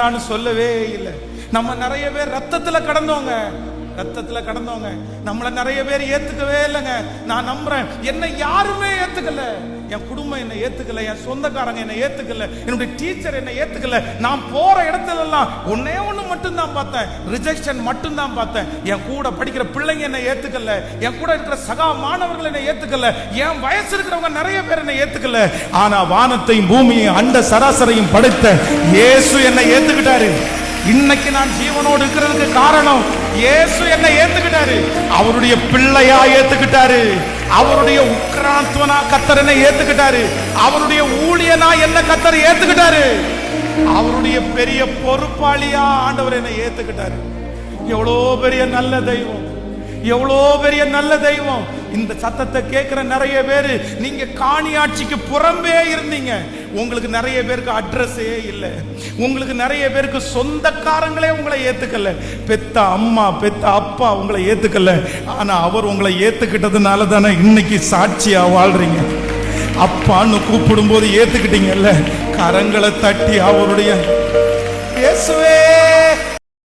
நான் சொல்லவே இல்லை. நம்ம நிறைய பேர் ரத்தத்துல கடந்தவங்க. ரத்தத்துல கடந்தவங்க. நம்மள நிறைய பேர் ஏத்துக்கவே இல்லைங்க. நான் நம்புறேன். என்னை யாருமே ஏத்துக்கல. என் குடும்பம் என்னை ஏத்துக்கல என் சொந்தக்காரங்க என்னை ஏத்துக்கல என்னுடைய டீச்சர் என்னை ஏத்துக்கல. நான் போற இடத்துல எல்லாம் ஒன்னே ஒண்ணு மட்டும்தான் பார்த்தேன். ரிஜெக்ஷன் மட்டும்தான் பார்த்தேன். என் கூட படிக்கிற பிள்ளைங்க என்னை ஏத்துக்கல. என் கூட இருக்கிற சகா மாணவர்கள் என்னை ஏத்துக்கல. என் வயசு இருக்கிறவங்க நிறைய பேர் என்னை ஏத்துக்கல. ஆனா வானத்தையும் பூமியையும் அண்ட சராசரையும் படைத்த இயேசு என்னை ஏத்துக்கிட்டாரு. இன்னைக்கு நான் ஜீவனோடு இருக்கிறதுக்கு காரணம் இயேசு என்னை ஏத்துக்கிட்டாரு. அவருடைய பிள்ளையா ஏத்துக்கிட்டாரு. அவருடைய உக்ராந்தவனா கத்தர் என்னை ஏத்துக்கிட்டாரு. அவருடைய ஊழியனா என்ன கத்தர் ஏத்துக்கிட்டாரு. அவருடைய பெரிய பொறுப்பாளியா ஆண்டவர் என்னை ஏத்துக்கிட்டாரு. எவ்வளோ பெரிய நல்ல தெய்வம். எவ்வளோ பெரிய நல்ல தெய்வம். இந்த சத்தத்தை கேட்கிற நிறைய பேர் நீங்க காணியாட்சிக்கு புறம்பே இருந்தீங்க. உங்களுக்கு நிறைய பேருக்கு அட்ரஸே இல்லை. உங்களுக்கு நிறைய பேருக்கு சொந்தக்காரங்களே உங்களை ஏத்துக்கல. பெத்த அம்மா பெத்த அப்பா உங்களை ஏத்துக்கல. ஆனா அவர் உங்களை ஏத்துக்கிட்டதுனால தானே இன்னைக்கு சாட்சியா வாழ்றீங்க. அப்பான்னு கூப்பிடும்போது ஏத்துக்கிட்டீங்கல்ல. கரங்களை தட்டி அவருடைய